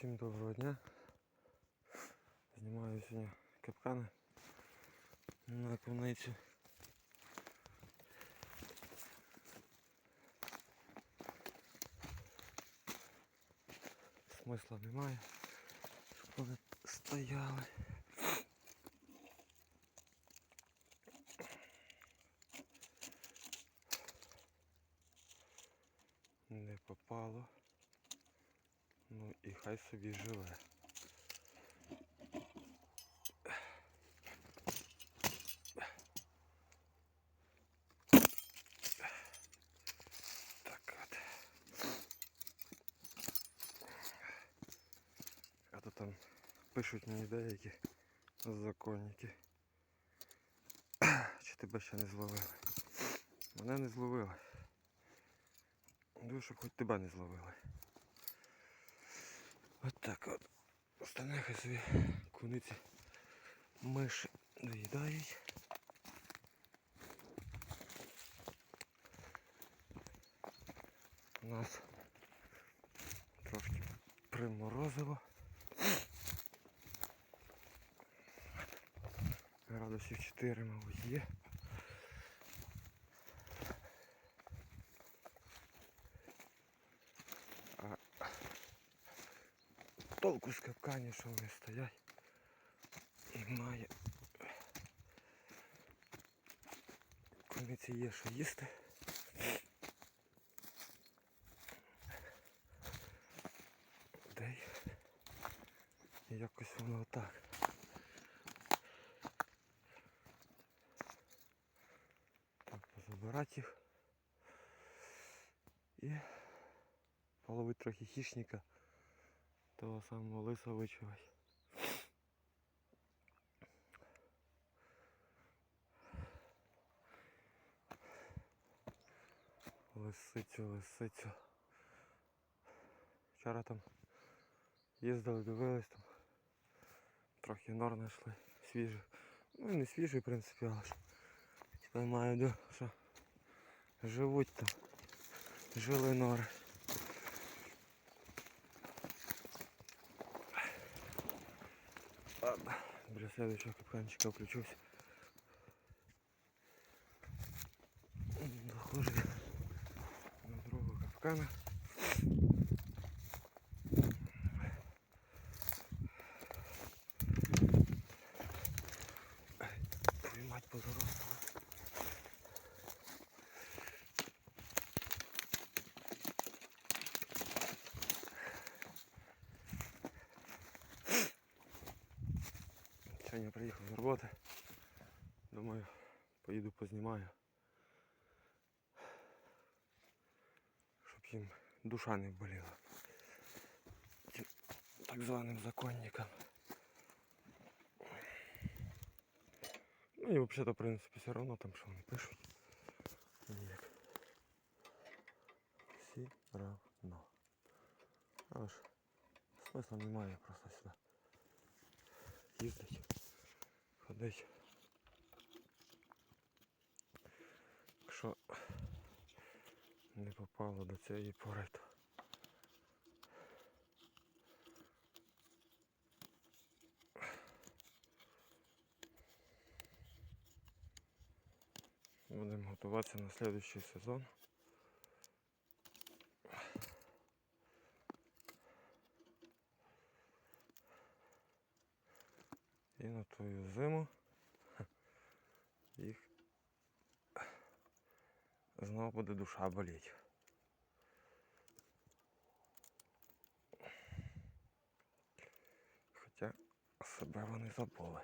Всім доброго дня. Знімаю сьогодні капкани на куниці. Смисла немає, щоб вони стояли. Не попало. Хай собі живе. Так от. А то там пишуть мені деякі законники. Чи тебе ще не зловили? Мене не зловили. Думаю, щоб хоч тебе не зловили. От так от. Остальне хай собі куниці миші доїдають. У нас трошки приморозило. Градусів 4, мабуть, є. Толку з капкані, що вони стоять. І має. Куниці є що їсти. Де якось воно отак. Так, позабирати їх. І половить трохи хищника того самого лиса вичувати. Лисицю, лисицю. Вчора там їздили, дивились там. Трохи нор знайшли. Свіжий. Ну не свіжий, в принципі, але ж. Я маю до, що живуть там. Жили нори. Следующего капканчика включусь. Дохожу до другого капкана. Твою мать Сьогодні приїхав з роботи. Думаю, поїду познімаю. Щоб їм душа не боліла. Тим так званим законникам. Ну і взагалі, в принципі, все одно там що вони пишуть. Ніяк. Всі равно. Але ж смисла немає просто сюди їздить, Ходить. Якщо не попало до цієї пори, то будемо готуватися на следующий сезон. І на твою зиму їх знову буде душа боліти. Хоча себе вони забули.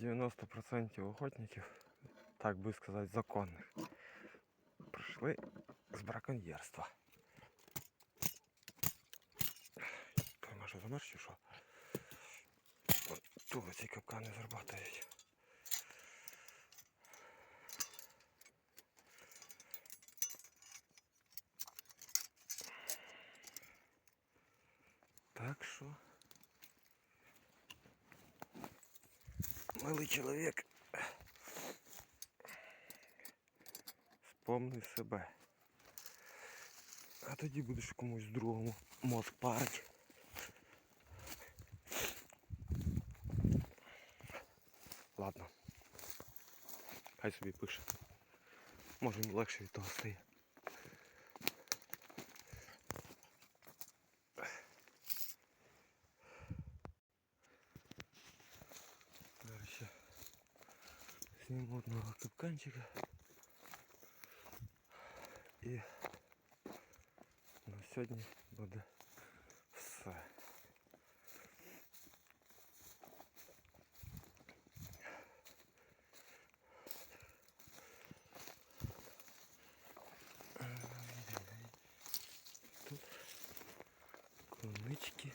Дев'яносто процентів охотників, так би сказати, законних, прийшли з браконьєрства. Той може замерз чи що? От Тут ці капкани зарабатують. Так що милий чоловік Запомни себе. А тоді будеш комусь другому мозк парить. Ладно. Хай собі пише. Може їм легше від того стає. Зараз ще зніму одного капканчика. І на сьогодні буде все. Тут конички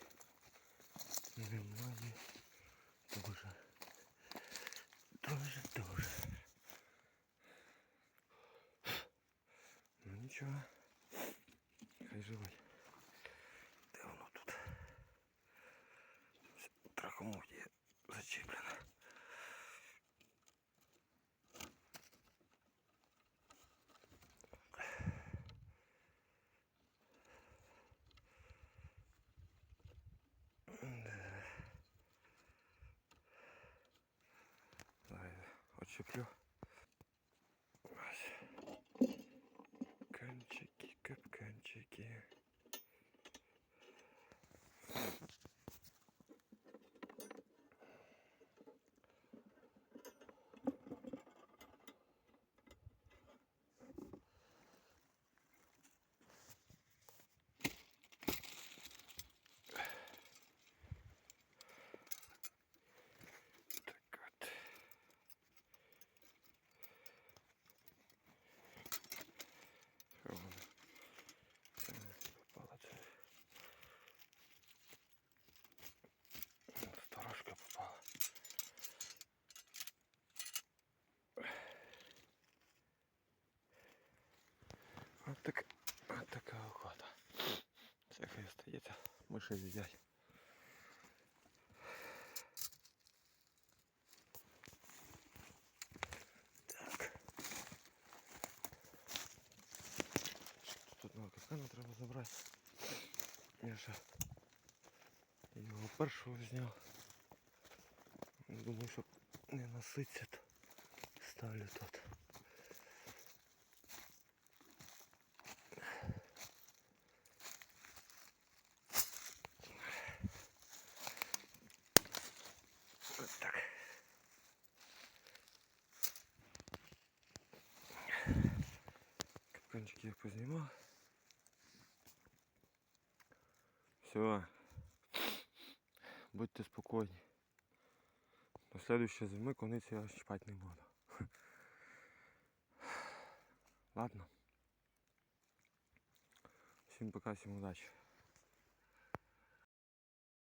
немає дуже. Дуже дуже. Ну нічого. Хай живуть. Де воно тут? Трахомовдія зачіплена. Давай отщеплю. Це хай остається. Миші з'їдять. Так. Тут одного капкана треба забрати. Я ще його першого зняв. Думаю, щоб не наситься, то ставлю тут. Все. Будьте спокійні. До следующей зими кониці я щипати не буду. Ладно. Всім пока, всім удачі.